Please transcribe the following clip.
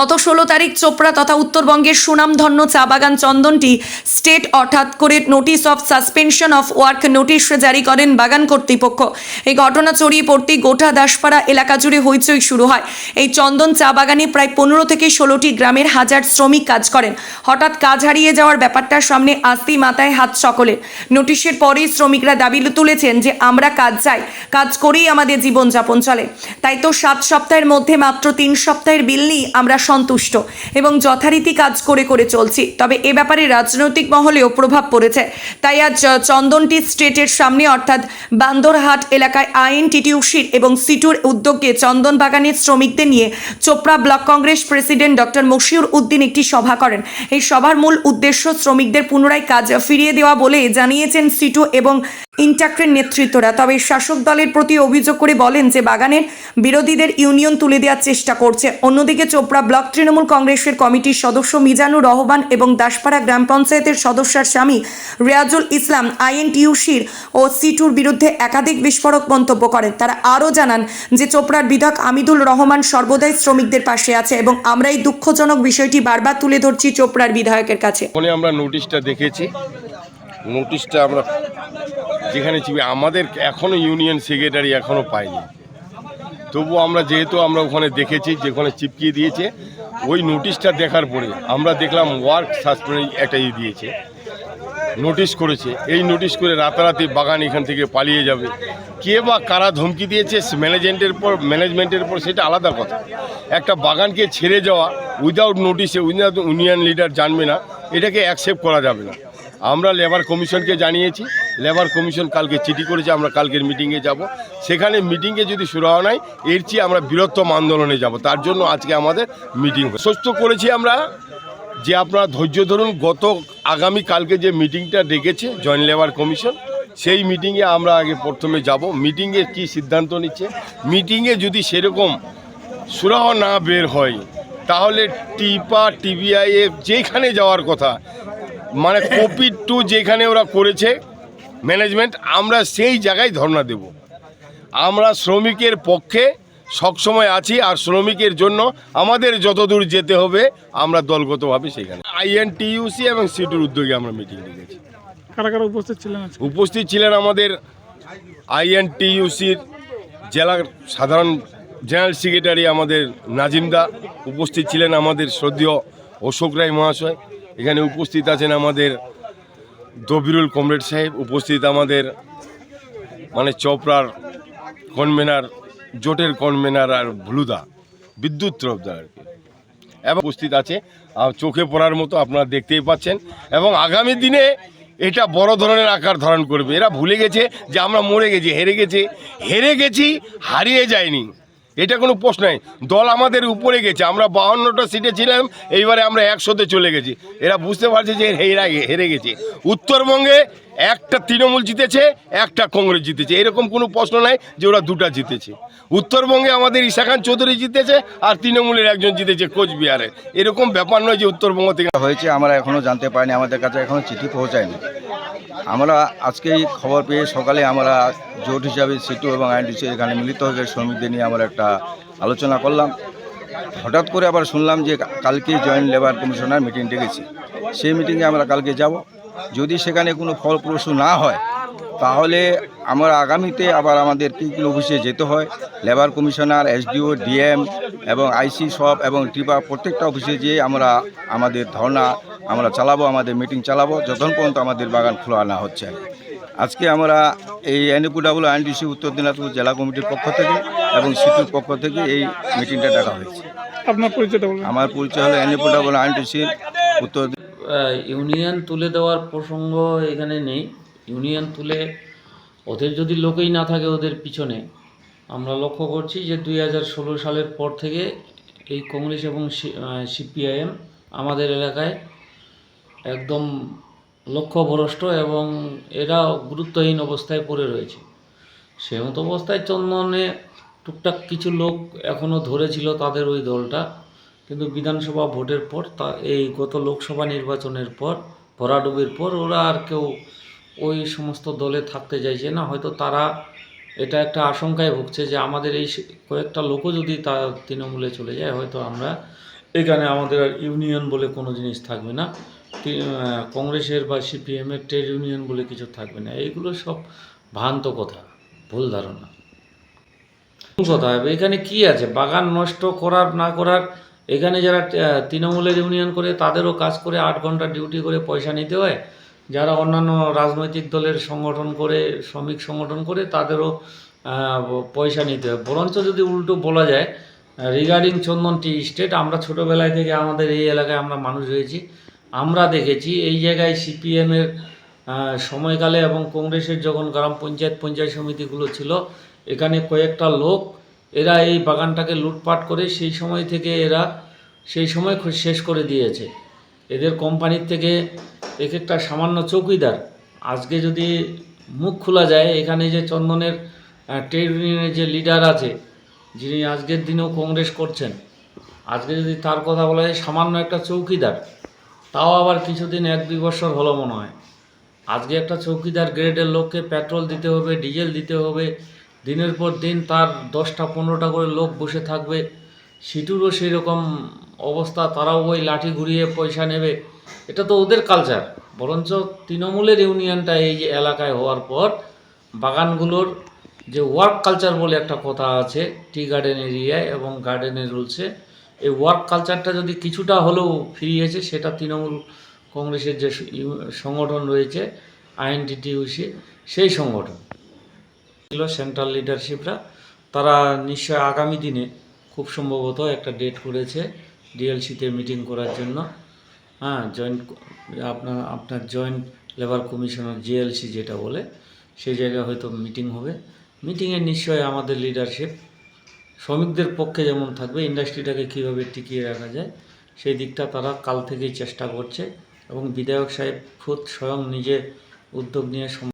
গত ষোলো তারিখ চোপড়া তথা উত্তরবঙ্গের সুনামধন্য চা বাগান চন্দনটি স্টেট অর্থাৎ করে notice of suspension of work notice জারি করেন বাগান কর্তৃপক্ষ। এই ঘটনা ছড়িয়ে পড়তেই গোটা দাসপাড়া এলাকা জুড়ে হইচই শুরু হয়। এই চন্দন চা বাগানে প্রায় পনেরো থেকে ষোলোটি গ্রামের হাজার শ্রমিক কাজ করেন। হঠাৎ কাজ হারিয়ে যাওয়ার ব্যাপারটা সামনে আসতেই মাথায় হাত সকলের। নোটিশের পরেই শ্রমিকরা দাবি তুলেছেন যে, আমরা কাজ চাই। কাজ করেই আমাদের জীবনযাপন চলে। তাই তো সাত সপ্তাহের মধ্যে মাত্র তিন সপ্তাহের বিল নিয়ে আমরা সন্তুষ্ট এবং যথারীতি কাজ করে করে চলছি। তবে এ ব্যাপারে রাজনৈতিক মহলেও প্রভাব পড়েছে। তাই আজ চন্দনটি স্ট্রেটের সামনে অর্থাৎ বান্দরহাট এলাকায় আইএনটিটিউসির এবং সিটুর উদ্যোগে চন্দন বাগানের শ্রমিকদের নিয়ে Chopra block Congress president doctor Mashiur Uddin একটি সভা করেন। এই সভার মূল উদ্দেশ্য শ্রমিকদের পুনরায় কাজ ফিরিয়ে দেওয়া বলে জানিয়েছেন সিটু এবং ইন্টাক্রের নেতৃত্বরা, তবে শাসক দলের প্রতি অভিযোগ করে বলেন যে বাগানের বিরোধীদের ইউনিয়ন তুলে দেওয়ার চেষ্টা করছে। অন্যদিকে চোপড়া ব্লক তৃণমূল কংগ্রেসের কমিটির সদস্য মিজানুর রহমান এবং দাসপাড়া গ্রাম পঞ্চায়েতের সদস্যার স্বামী রেয়াজুল ইসলাম আইএনটিউসির ও সিটুর বিরুদ্ধে একাধিক বিস্ফোরক মন্তব্য করেন। তারা আরও জানান যে চোপড়ার বিধায়ক আমিদুল রহমান সর্বদাই শ্রমিকদের পাশে আছে এবং আমরা এই দুঃখজনক বিষয়টি বারবার তুলে ধরছি চোপড়ার বিধায়কের কাছে। আমরা নোটিশটা দেখেছি। নোটিশটা আমরা যেখানে ছিবি, আমাদের এখনও ইউনিয়ন সেক্রেটারি এখনও পাইনি তবু আমরা যেহেতু আমরা ওখানে দেখেছি, যেখানে চিপকিয়ে দিয়েছে, ওই নোটিশটা দেখার পরে আমরা দেখলাম ওয়ার্ক সাসপেন্ড একটা ই দিয়েছে, নোটিশ করেছে। এই নোটিশ করে রাতারাতি বাগান এখান থেকে পালিয়ে যাবে। কে বা কারা ধমকি দিয়েছে ম্যানেজমেন্টের পর ম্যানেজমেন্টের পর সেটা আলাদা কথা। একটা বাগানকে ছেড়ে যাওয়া উইদাউট নোটিশে উইদাউট ইউনিয়ন লিডার জানবে না, এটাকে অ্যাকসেপ্ট করা যাবে না। আমরা লেবার কমিশনকে জানিয়েছি। লেবার কমিশন কালকে চিঠি করেছে, আমরা কালকের মিটিংয়ে যাব। সেখানে মিটিংয়ে যদি শুরু হয় নাই, এর চেয়ে আমরা বৃহত্তম আন্দোলনে যাব। তার জন্য আজকে আমাদের মিটিং সুস্থ করেছি আমরা যে আপনারা ধৈর্য ধরুন, গত আগামী কালকে যে মিটিংটা ডেকেছে জয়েন্ট লেবার কমিশন সেই মিটিংয়ে আমরা আগে প্রথমে যাব। মিটিংয়ে কি সিদ্ধান্ত নিচ্ছে? মিটিংয়ে যদি সেরকম সুরাহ না বের হয়, তাহলে টিপা, টিবিআইএ যেখানে যাওয়ার কথা মানে কোপিড টু যেখানে ওরা করেছে ম্যানেজমেন্ট আমরা সেই জায়গায় ধর্ণা দেব। আমরা শ্রমিকের পক্ষে সবসময় আছি আর শ্রমিকের জন্য আমাদের যতদূর যেতে হবে আমরা দলগতভাবে সেখানে। আইএনটিইউসি এবং সিটুর উদ্যোগে আমরা মিটিং ডেকেছি। কারা কারা উপস্থিত ছিলেন? উপস্থিত ছিলেন আমাদের আইএনটিইউসির জেলার সাধারণ জেনারেল সেক্রেটারি আমাদের নাজিমদা উপস্থিত ছিলেন আমাদের শ্রদ্ধেয় অশোক রায় মহাশয়। এখানে উপস্থিত আছেন আমাদের দবিরুল কমরেড সাহেব, উপস্থিত আমাদের মানে চোপড়ার কনভেনার, জোটের কনভেনার আর ভুলুদা, বিদ্যুৎ তরফদার আর কি। এবং উপস্থিত আছে চোখে পড়ার মতো আপনারা দেখতেই পাচ্ছেন। এবং আগামী দিনে এটা বড় ধরনের আকার ধারণ করবে। এরা ভুলে গেছে যে আমরা মরে গেছি, হেরে গেছে। হেরে গেছি, হারিয়ে যায়নি এটা কোনো প্রশ্ন নেই। দল আমাদের উপরে গেছে। আমরা বাহান্নটা সিটে ছিলাম, এইবারে আমরা একশোতে চলে গেছি। এরা বুঝতে পারছে যে হেরা হেরে গেছে। উত্তরবঙ্গে একটা তৃণমূল জিতেছে, একটা কংগ্রেস জিতেছে। এরকম কোনো প্রশ্ন নাই যে ওরা দুটা জিতেছে। উত্তরবঙ্গে আমাদের ঈশা খান চৌধুরী জিতেছে আর তৃণমূলের একজন জিতেছে কোচবিহারে। এরকম ব্যাপার নয় যে উত্তরবঙ্গ থেকে হয়েছে, আমরা এখনও জানতে পারিনি, আমাদের কাছে এখনও চিঠি পৌঁছায়নি। আমরা আজকেই খবর পেয়ে সকালে আমরা জোট হিসাবে সিটু এবং আইনডিসি এখানে মিলিত হয়ে শ্রমিকদের নিয়ে আমরা একটা আলোচনা করলাম। হঠাৎ করে আবার শুনলাম যে কালকে জয়েন্ট লেবার কমিশনার মিটিং ডেকেছি সেই মিটিংয়ে আমরা কালকে যাব। যদি সেখানে কোনো ফলপ্রসূ না হয়, তাহলে আমরা আগামীতে আবার আমাদের কী অফিসে যেতে হয়। লেবার কমিশনার এসডিও ডিএম এবং আইসি সব এবং টিপা প্রত্যেকটা অফিসে যেয়ে আমরা আমাদের ধর্না আমরা চালাবো, আমাদের মিটিং চালাবো। যতক্ষণ পর্যন্ত আমাদের বাগান খোলা না হচ্ছে আজকে আমরা এই এনএপুডাবল আইনডিসি উত্তর দিনাজপুর জেলা কমিটির পক্ষ থেকে এবং সিটুর পক্ষ থেকে এই মিটিংটা ডাকা হয়েছে। আপনার পরিচয়টা বলবেন আমার পরিচয় হলো এনএপুডাবল আইনডিসির উত্তর ইউনিয়ন তুলে দেওয়ার প্রসঙ্গ এখানে নেই। ইউনিয়ন তুলে ওদের যদি লোকেই না থাকে ওদের পিছনে আমরা লক্ষ্য করছি যে দুই হাজার ষোলো সালের পর থেকে এই কংগ্রেস এবং সিপিআইএম আমাদের এলাকায় একদম লক্ষ্যভ্রষ্ট এবং এরা গুরুত্বহীন অবস্থায় পড়ে রয়েছে। সে মতো অবস্থায় চন্দনে টুকটাক কিছু লোক এখনও ধরেছিল তাদের ওই দলটা, কিন্তু বিধানসভা ভোটের পর তা, এই গত লোকসভা নির্বাচনের পর, ভরাডুবির পর ওরা আর কেউ ওই সমস্ত দলে থাকতে চাইছে না। হয়তো তারা এটা একটা আশঙ্কায় ভুগছে যে আমাদের এই কয়েকটা লোকও যদি তা তৃণমূলে চলে যায়, হয়তো আমরা এখানে আমাদের আর ইউনিয়ন বলে কোনো জিনিস থাকবে না। কংগ্রেসের বা সিপিএমের ট্রেড ইউনিয়ন বলে কিছু থাকবে না। এইগুলো সব ভ্রান্ত কথা, ভুল ধারণা। কথা এখানে কি আছে? বাগান নষ্ট করার, না করার, এখানে যারা তৃণমূলের ইউনিয়ন করে তাদেরও কাজ করে, আট ঘণ্টা ডিউটি করে পয়সা নিতে হয়। যারা অন্যান্য রাজনৈতিক দলের সংগঠন করে, শ্রমিক সংগঠন করে, তাদেরও পয়সা নিতে হয়। বরঞ্চ যদি উল্টো বলা যায় রিগার্ডিং চন্দন টি স্টেট আমরা ছোটোবেলায় থেকে আমাদের এই এলাকায় আমরা মানুষ হয়েছি আমরা দেখেছি এই জায়গায় সিপিএমের সময়কালে এবং কংগ্রেসের যখন গ্রাম পঞ্চায়েত পঞ্চায়েত সমিতিগুলো ছিল, এখানে কয়েকটা লোক এরা এই বাগানটাকে লুটপাট করে সেই সময় থেকে এরা সেই সময় শেষ করে দিয়েছে। এদের কোম্পানির থেকে এক একটা সামান্য চৌকিদার, আজকে যদি মুখ খোলা যায়, এখানে যে চন্দনের ট্রেড ইউনিয়নের যে লিডার আছে, যিনি আজকের দিনেও কংগ্রেস করছেন, আজকে যদি তার কথা বলা যায়, সামান্য একটা চৌকিদার তাও আবার কিছুদিন এক দুই বছর হলো মনে হয়। আজকে একটা চৌকিদার গ্রেডের লোককে পেট্রোল দিতে হবে, ডিজেল দিতে হবে। দিনের পর দিন তার দশটা পনেরোটা করে লোক বসে থাকবে। সিটুরও সেই রকম অবস্থা, তারাও ওই লাঠি ঘুরিয়ে পয়সা নেবে। এটা তো ওদের কালচার বরঞ্চ তৃণমূলের ইউনিয়নটা এই যে এলাকায় হওয়ার পর বাগানগুলোর যে ওয়ার্ক কালচার বলে একটা কথা আছে টি গার্ডেন এরিয়ায় এবং গার্ডেনে রুলসে এই ওয়ার্ক কালচারটা যদি কিছুটা হলেও ফিরিয়েছে সেটা তৃণমূল কংগ্রেসের যে সংগঠন রয়েছে আইএনটিটিউসি সেই সংগঠন। ছিল সেন্ট্রাল লিডারশিপরা তারা নিশ্চয় আগামী দিনে খুব সম্ভবত একটা ডেট করেছে ডিএলসিতে মিটিং করার জন্য। হ্যাঁ জয়েন্ট আপনার আপনার জয়েন্ট লেবার কমিশনার জিএলসি যেটা বলে, সেই জায়গায় হয়তো মিটিং হবে। মিটিংয়ে নিশ্চয়ই আমাদের লিডারশিপ শ্রমিকদের পক্ষে যেমন থাকবে, ইন্ডাস্ট্রিটাকে কীভাবে টিকিয়ে রাখা যায়, সেই দিকটা তারা কাল থেকেই চেষ্টা করছে এবং বিধায়ক সাহেব খুদ স্বয়ং নিজের উদ্যোগ নিয়ে